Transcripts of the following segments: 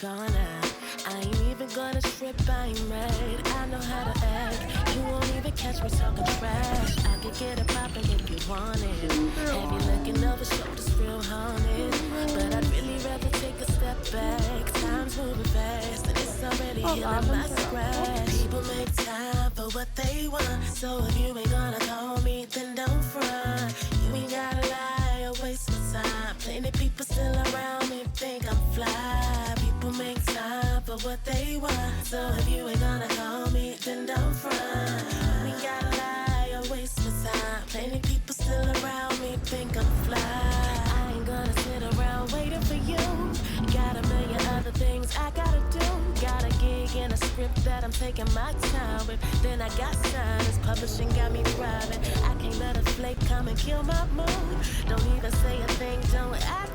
gonna. I ain't even gonna strip, I ain't mad. I know how to act. You won't even catch me talking trash. I could get it poppin' if you want it. Have you looking over shoulders real haunted. But I'd really rather take a step back. Time's moving fast and it's already Oh, healing my scratch. People make time for what they want. So if you ain't gonna they want. So if you ain't gonna call me, then don't front. Ain't gotta lie or waste my time. Plenty people still around me think I'm fly. I ain't gonna sit around waiting for you. Got a million other things I gotta do. Got a gig and a script that I'm taking my time with. Then I got signed. Publishing got me thriving. I can't let a flake come and kill my mood. Don't even say a thing, don't act.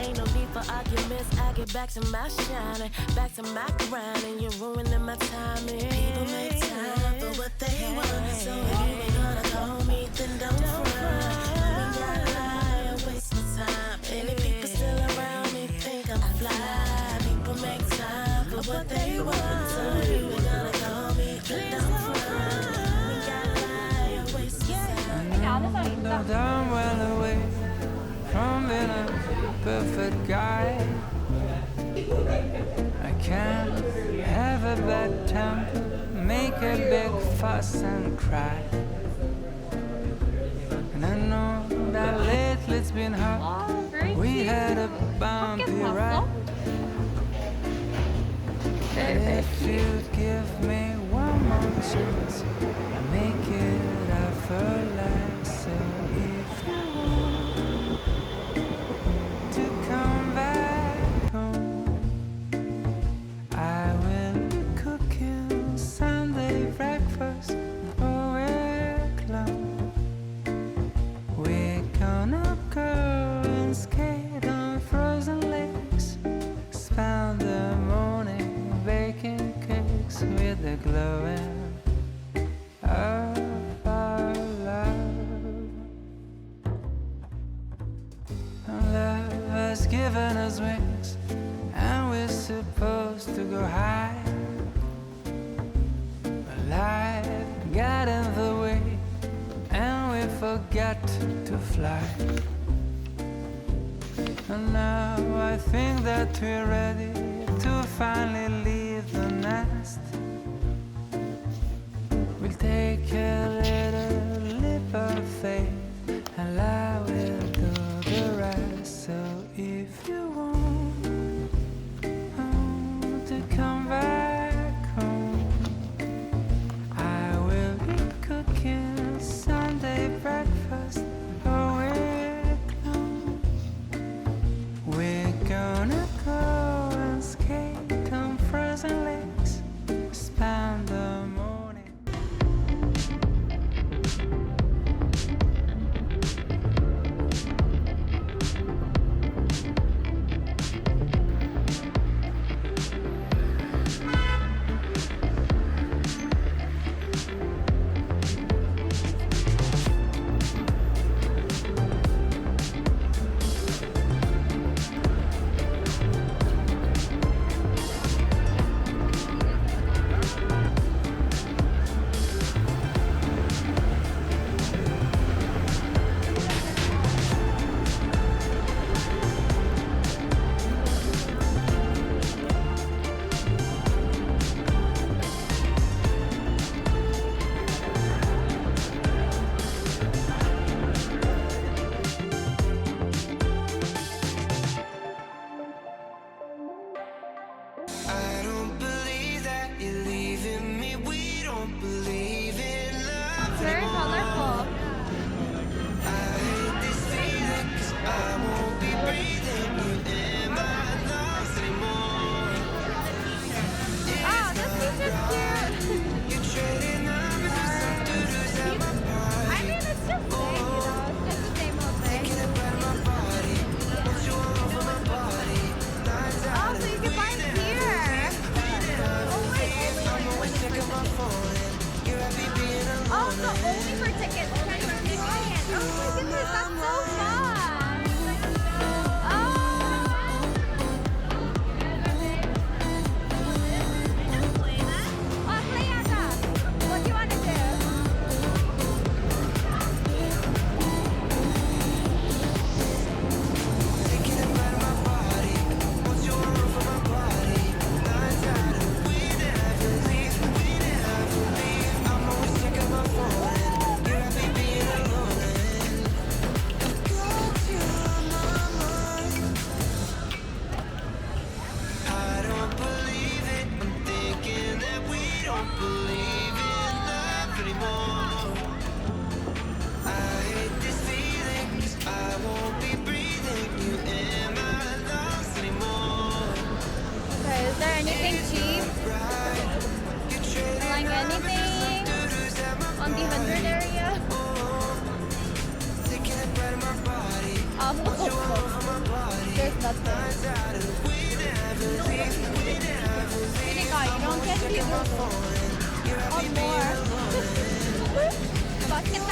Ain't no need for arguments. I get back to my shining, back to my grinding. You're ruining my timing. People make time for temper, make a big fuss and cry. And I know that lately it's been hard. We had a bumpy ride. And if you'd give me one more chance, I'd make it up for the glowing of our love. Love has given us wings, and we're supposed to go high. But life got in the way, and we forgot to fly. And now I think that we're ready to finally the only for tickets. Oh my goodness, oh oh that's so fun. Is there anything cheap? Like anything on the 100 area? Um, oh, there's nothing. God, you don't get people. Or more. Bakit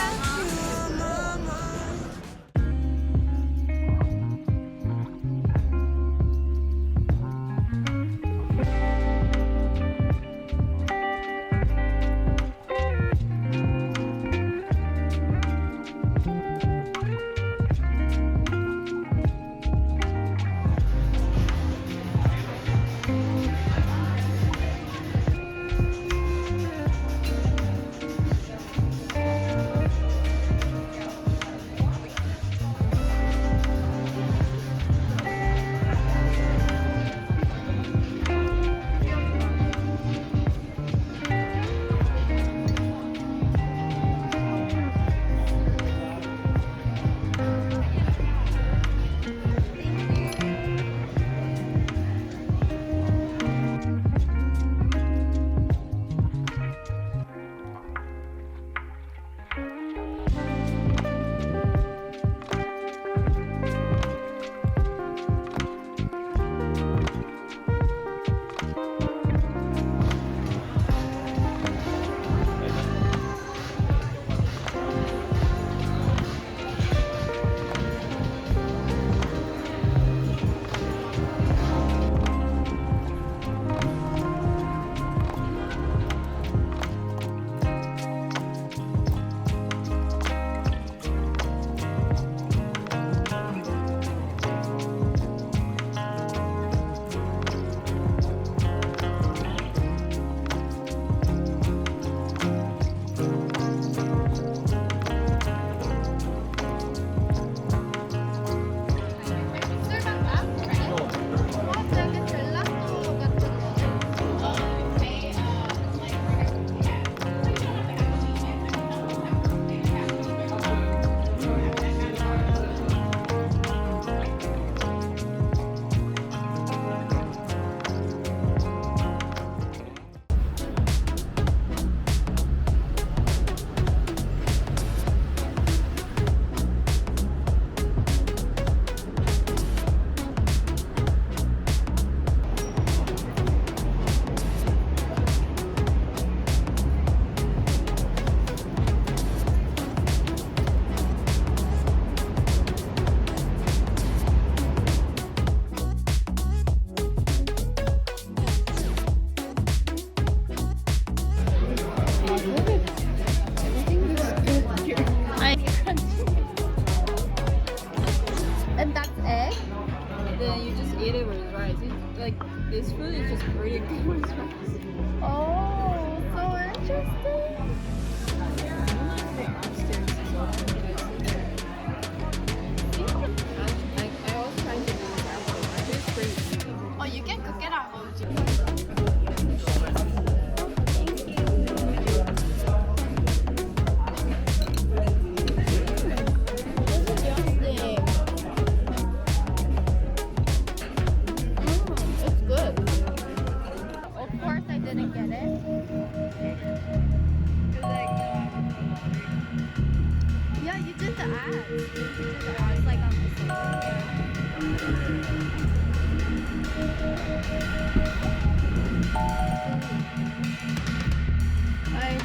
I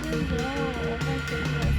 don't know.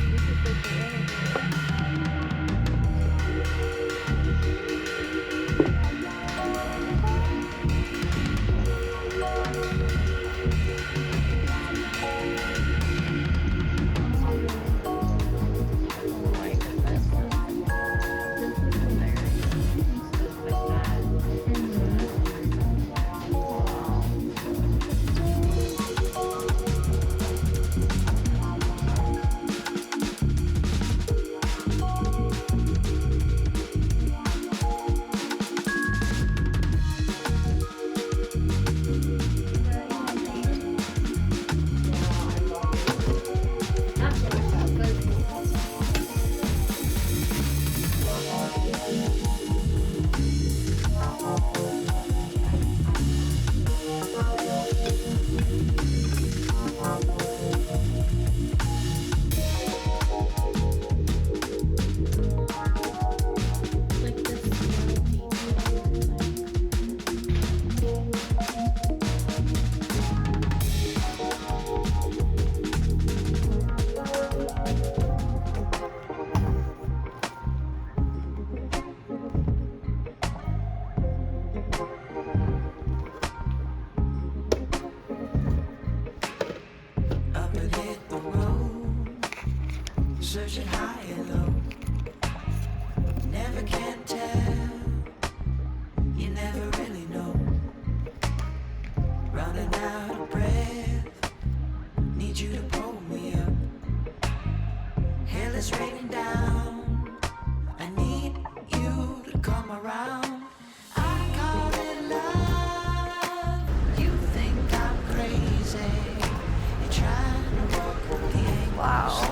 high and low. Never can tell, you never really know. Running out of breath, need you to pull me up. Hell is raining down, I need you to come around. Wow.